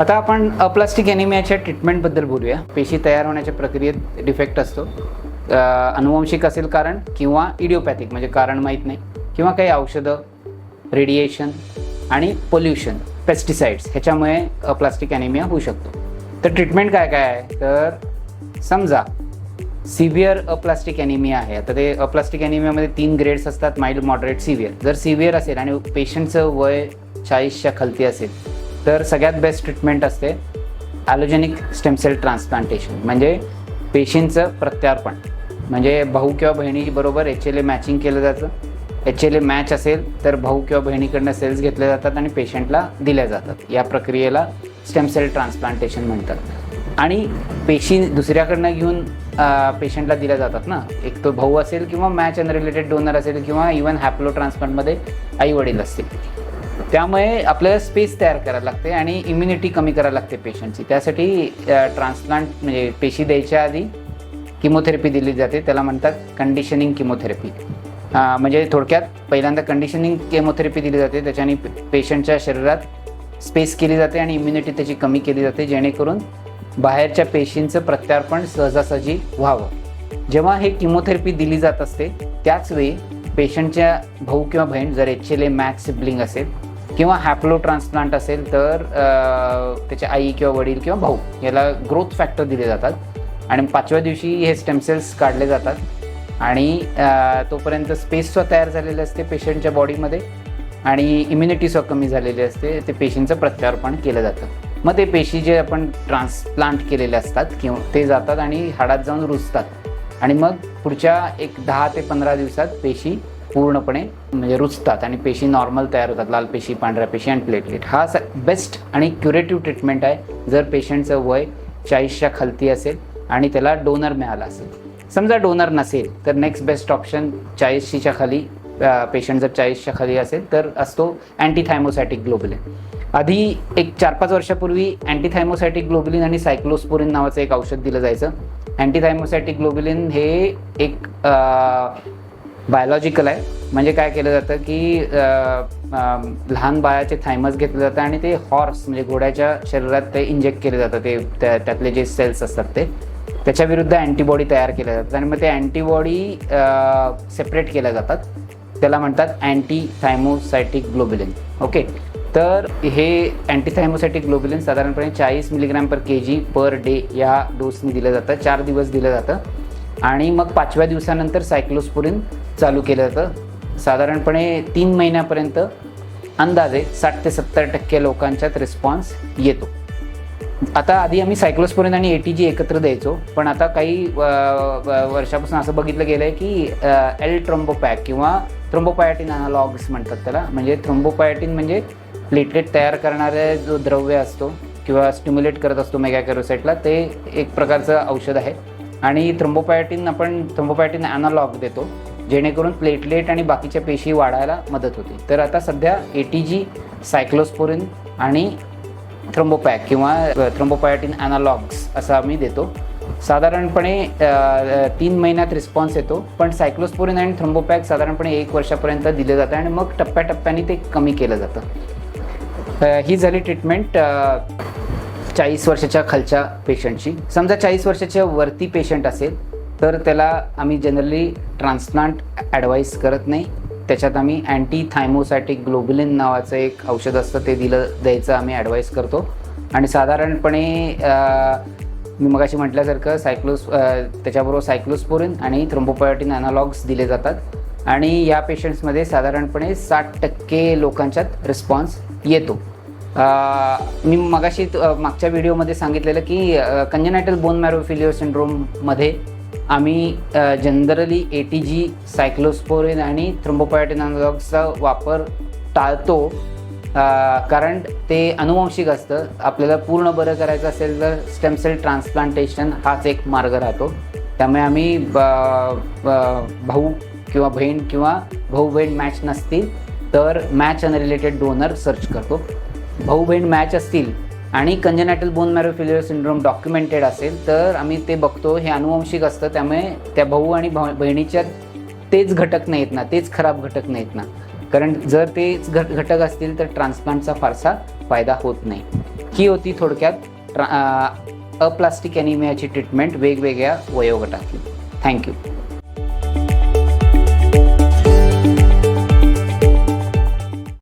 आता आपण अप्लास्टिक एनिमियाच्या ट्रीटमेंटबद्दल बोलूया. पेशी तयार होण्याच्या प्रक्रियेत डिफेक्ट असतो. अनुवंशिक असेल कारण किंवा इडिओपॅथिक म्हणजे कारण माहीत नाही किंवा काही औषधं रेडिएशन आणि पोल्युशन पेस्टिसाइड्स ह्याच्यामुळे प्लास्टिक ॲनिमिया होऊ शकतो. तर ट्रीटमेंट काय काय आहे? तर समजा सिव्हिअर अप्लास्टिक ॲनिमिया आहे. आता ते अप्लास्टिक ॲनिमियामध्ये तीन ग्रेड्स असतात माइल्ड मॉडरेट सिव्हिअर जर सिव्हिअर असेल आणि पेशंटचं वय चाळीसच्या खालती असेल तर सगळ्यात बेस्ट ट्रीटमेंट असते ॲलोजेनिक स्टेमसेल ट्रान्सप्लांटेशन म्हणजे पेशींचं प्रत्यार्पण. म्हणजे भाऊ किंवा बहिणीबरोबर एच एल ए मॅचिंग केलं जातं. एच एल ए मॅच असेल तर भाऊ किंवा बहिणीकडनं सेल्स घेतले जातात आणि पेशंटला दिल्या जातात. या प्रक्रियेला स्टेमसेल ट्रान्सप्लांटेशन म्हणतात. आणि पेशी दुसऱ्याकडनं घेऊन पेशंटला दिल्या जातात ना. एक तो भाऊ असेल किंवा मॅच अनरिलेटेड डोनर असेल किंवा इवन हॅप्लो ट्रान्सप्लांटमध्ये आई वडील असतील. त्यामुळे आपल्याला स्पेस तयार करायला लागते आणि इम्युनिटी कमी करायला लागते पेशंटची त्यासाठी ट्रान्सप्लांट म्हणजे पेशी द्यायच्या आधी किमोथेरपी दिली जाते. त्याला म्हणतात कंडिशनिंग किमोथेरपी म्हणजे थोडक्यात पहिल्यांदा कंडिशनिंग केमोथेरपी दिली जाते. त्याच्याने पेशंटच्या शरीरात स्पेस केली जाते आणि इम्युनिटी त्याची कमी केली जाते. जेणेकरून बाहेरच्या पेशींचं प्रत्यार्पण सहजासहजी व्हावं. जेव्हा हे किमोथेरपी दिली जात असते त्याच वेळी पेशंटच्या भाऊ किंवा बहीण जर H L A max sibling असेल किंवा हॅप्लो ट्रान्सप्लांट असेल तर त्याचे आई किंवा वडील किंवा भाऊ याला ग्रोथ फॅक्टर दिले जातात. आणि पाचव्या दिवशी हे स्टेमसेल्स काढले जातात. आणि तोपर्यंत स्पेससुद्धा तयार झालेले असते पेशंटच्या बॉडीमध्ये आणि इम्युनिटीसुद्धा कमी झालेली असते. ते पेशींचं प्रत्यार्पण केलं जातं. मग ते पेशी जे आपण ट्रान्सप्लांट केलेले असतात किंवा ते जातात आणि हाडात जाऊन रुजतात. आणि मग पुढच्या एक दहा ते पंधरा दिवसात पेशी पूर्णपणे म्हणजे रुचतात आणि पेशी नॉर्मल तयार होतात लाल पेशी पांढऱ्या पेशी आणि प्लेटलेट हा स बेस्ट आणि क्युरेटिव्ह ट्रीटमेंट आहे. जर पेशंटचं वय चाळीसच्या खालती असेल आणि त्याला डोनर मिळाला असेल. समजा डोनर नसेल तर नेक्स्ट बेस्ट ऑप्शन चाळीसशीच्या खाली पेशंट जर चाळीसच्या खाली असेल तर असतो अँटीथायमोसॅटिक ग्लोबलिन आधी एक चार पाच वर्षापूर्वी अँटीथायमोसॅटिक ग्लोबलिन आणि सायक्लोस्पोरिन नावाचं एक औषध दिलं जायचं. अँटीथायमोसॅटिक ग्लोबलिन हे एक बायोलॉजिकल आहे. म्हणजे काय केलं जातं की लहान बाळाचे थायमस घेतलं जातं आणि ते हॉर्स म्हणजे घोड्याच्या शरीरात ते इंजेक्ट केलं जातं ते त्या- त्यातले जे सेल्स असतात ते. त्याच्या विरुद्ध अँटीबॉडी तयार केल्या जातात. आणि मग ते अँटीबॉडी सेपरेट केल्या जातात. त्याला म्हणतात अँटी थायमोसायटिक ग्लोबुलिन ओके तर हे अँटीथायमोसायटिक ग्लोबुलिन साधारणपणे चाळीस मिलीग्रॅम पर के जी पर डे या डोसने दिलं जातं. चार दिवस दिलं जातं. आणि मग पाचव्या दिवसानंतर सायक्लोस्पोरिन चालू केलं जातं. साधारणपणे तीन महिन्यापर्यंत अंदाजे साठ ते सत्तर टक्के लोकांच्यात रिस्पॉन्स येतो. आता आधी आम्ही सायक्लोस्पोरिन आणि ए टी जी एकत्र द्यायचो पण आता काही व- वर्षापासून असं बघितलं गेलं आहे की एल ट्रम्बोपॅक किंवा थ्रोम्बोपायाटिन अनालॉग्स म्हणतात त्याला. म्हणजे थ्रोम्बोपायाटिन म्हणजे प्लेटलेट तयार करणारे जो द्रव्य असतो किंवा स्टिम्युलेट करत असतो मेगाकॅरोसाईटला ते एक प्रकारचं औषध आहे. आणि थ्रोम्बोपायटिन आपण थ्रोम्बोपायटिन ॲनालॉग देतो जेणेकरून प्लेटलेट आणि बाकीच्या पेशी वाढायला मदत होते. तर आता सध्या ए टी जी सायक्लोस्पोरिन आणि थ्रोम्बोपॅक किंवा थ्रोम्बोपायटिन ॲनालॉग्स असं आम्ही देतो. साधारणपणे तीन महिन्यात रिस्पॉन्स येतो पण सायक्लोस्पोरिन आणि थ्रोम्बोपॅक साधारणपणे एक वर्षापर्यंत दिले जातं आणि मग टप्प्याटप्प्याने ते कमी केलं जातं. ही झाली ट्रीटमेंट चाळीस वर्षाच्या खालच्या पेशंटची समजा चाळीस वर्षाच्या वरती पेशंट असेल तर त्याला आम्ही जनरली ट्रान्सप्लांट ॲडवाईस करत नाही. त्याच्यात आम्ही अँटी थायमोसॅटिक ग्लोबुलिन नावाचं एक औषध असतं ते दिलं द्यायचं आम्ही ॲडवाईस करतो. आणि साधारणपणे मी मगाशी म्हटल्यासारखं सायक्लोस त्याच्याबरोबर सायक्लोस्पोरिन आणि थ्रोम्बोपायोटिन अनालॉग्स दिले जातात. आणि या पेशंट्समध्ये साधारणपणे साठ टक्के लोकांच्यात रिस्पॉन्स येतो. मी मगाशी मागच्या व्हिडिओमध्ये सांगितलेलं की कंजनायटल बोन मॅरोफिलिओ सिंड्रोममध्ये आम्ही generally A T G cyclosporine आणि थ्रोम्बोपायोटिन अनालॉग्सचा वापर टाळतो. कारण ते अनुवंशिक असतं. आपल्याला पूर्ण बरं करायचं असेल तर स्टेमसेल ट्रान्सप्लांटेशन हाच एक मार्ग राहतो. त्यामुळे आम्ही ब- ब- भाऊ किंवा बहीण किंवा भाऊ बहीण मॅच नसतील तर मॅच अनरिलेटेड डोनर सर्च करतो. भाऊ बहीण मॅच असतील आणि congenital bone marrow failure syndrome documented असेल तर आम्ही ते बघतो. हे अनुवंशिक असतं. त्यामुळे त्या भाऊ आणि भाव- बहिणीच्या तेच घटक नाहीत ना. तेच खराब घटक नाहीत ना. कारण जर तेच घट घटक असतील तर ट्रान्सप्लांटचा फारसा फायदा होत नाही. ही होती थोडक्यात ट्रा अप्लास्टिक ॲनिमियाची ट्रीटमेंट वेगवेगळ्या वयोगटातली. थँक्यू